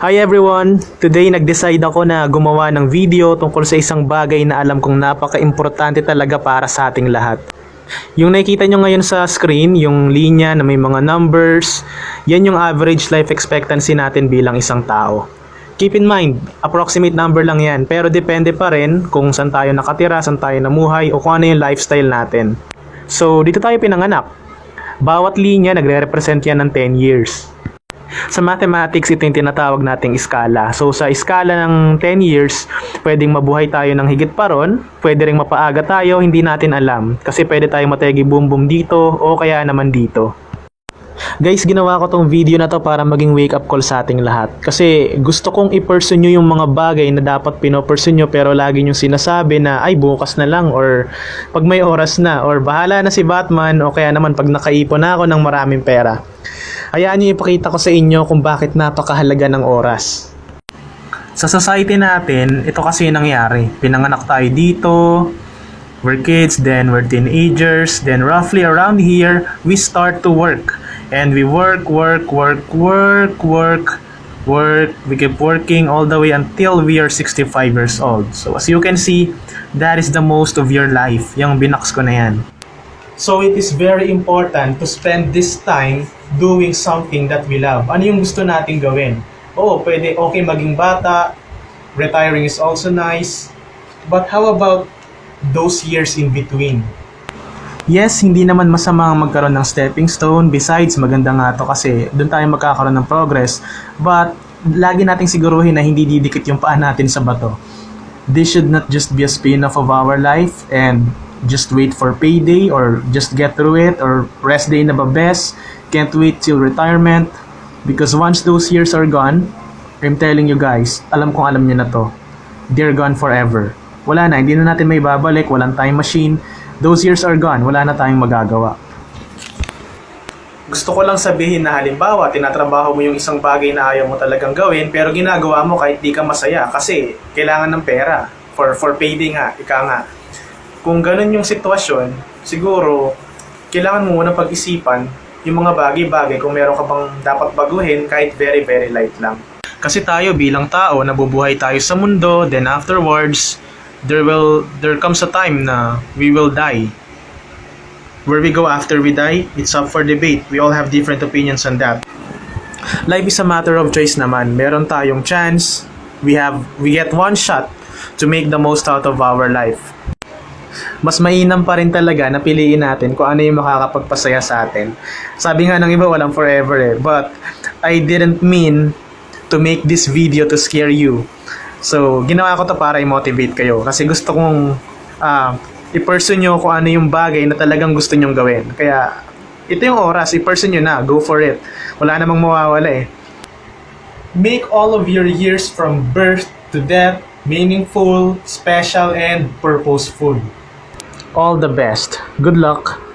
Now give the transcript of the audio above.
Hi everyone! Today nag-decide ako na gumawa ng video tungkol sa isang bagay na alam kong napaka-importante talaga para sa ating lahat. Yung nakikita nyo ngayon sa screen, yung linya na may mga numbers, yan yung average life expectancy natin bilang isang tao. Keep in mind, approximate number lang yan, pero depende pa rin kung saan tayo nakatira, saan tayo namuhay, o kung ano yung lifestyle natin. So, dito tayo pinanganak. Bawat linya nagre-represent yan ng 10 years. Sa mathematics, ito yung tinatawag nating iskala. So, sa iskala ng 10 years, pwedeng mabuhay tayo ng higit pa ron, pwede rin mapaaga tayo, hindi natin alam. Kasi pwede tayong mategi boom dito, o kaya naman dito. Guys, ginawa ko tong video na to para maging wake up call sa ating lahat. Kasi gusto kong i-pursue nyo yung mga bagay na dapat pinopursue nyo pero lagi nyo sinasabi na ay bukas na lang or pag may oras na or bahala na si Batman o kaya naman pag nakaipon na ako ng maraming pera. Hayaan nyo ipakita ko sa inyo kung bakit napakahalaga ng oras. Sa society natin, ito kasi yung nangyari. Pinanganak tayo dito, we're kids, then we're teenagers, then roughly around here, we start to work. And we work, work, work, work, work, work. We keep working all the way until we are 65 years old. So as you can see, that is the most of your life. Yung binaks ko na yan. So it is very important to spend this time doing something that we love. Ano yung gusto nating gawin? Oo, pwede okay maging bata, retiring is also nice. But how about those years in between? Yes, hindi naman masama ang magkaroon ng stepping stone. Besides, maganda nga to kasi doon tayo magkakaroon ng progress. But, lagi nating siguruhin na hindi didikit yung paa natin sa bato. This should not just be a spin-off of our life and just wait for payday or just get through it or rest day na ba best. Can't wait till retirement. Because once those years are gone, I'm telling you guys, alam kong alam niyo na to. They're gone forever. Wala na, hindi na natin may babalik, walang time machine. Those years are gone, wala na tayong magagawa. Gusto ko lang sabihin na halimbawa, tinatrabaho mo yung isang bagay na ayaw mo talagang gawin, pero ginagawa mo kahit di ka masaya kasi kailangan ng pera. For, for payday nga, ika nga. Kung ganun yung sitwasyon, siguro, kailangan mo muna pag-isipan yung mga bagay-bagay kung meron ka bang dapat baguhin kahit very very light lang. Kasi tayo bilang tao, nabubuhay tayo sa mundo, then afterwards, there will there comes a time na we will die. Where we go after we die, it's up for debate. We all have different opinions on that. Life is a matter of choice naman. Meron tayong chance. We have we get one shot to make the most out of our life. Mas mainam pa rin talaga na piliin natin kung ano yung makakapagpasaya sa atin. Sabi nga ng iba, walang forever eh. But I didn't mean to make this video to scare you. So, ginawa ko to para i-motivate kayo. Kasi gusto kong uh, i-pursue nyo kung ano yung bagay na talagang gusto nyong gawin. Kaya, ito yung oras, i-pursue nyo na. Go for it. Wala namang mawawala eh. Make all of your years from birth to death meaningful, special, and purposeful. All the best. Good luck.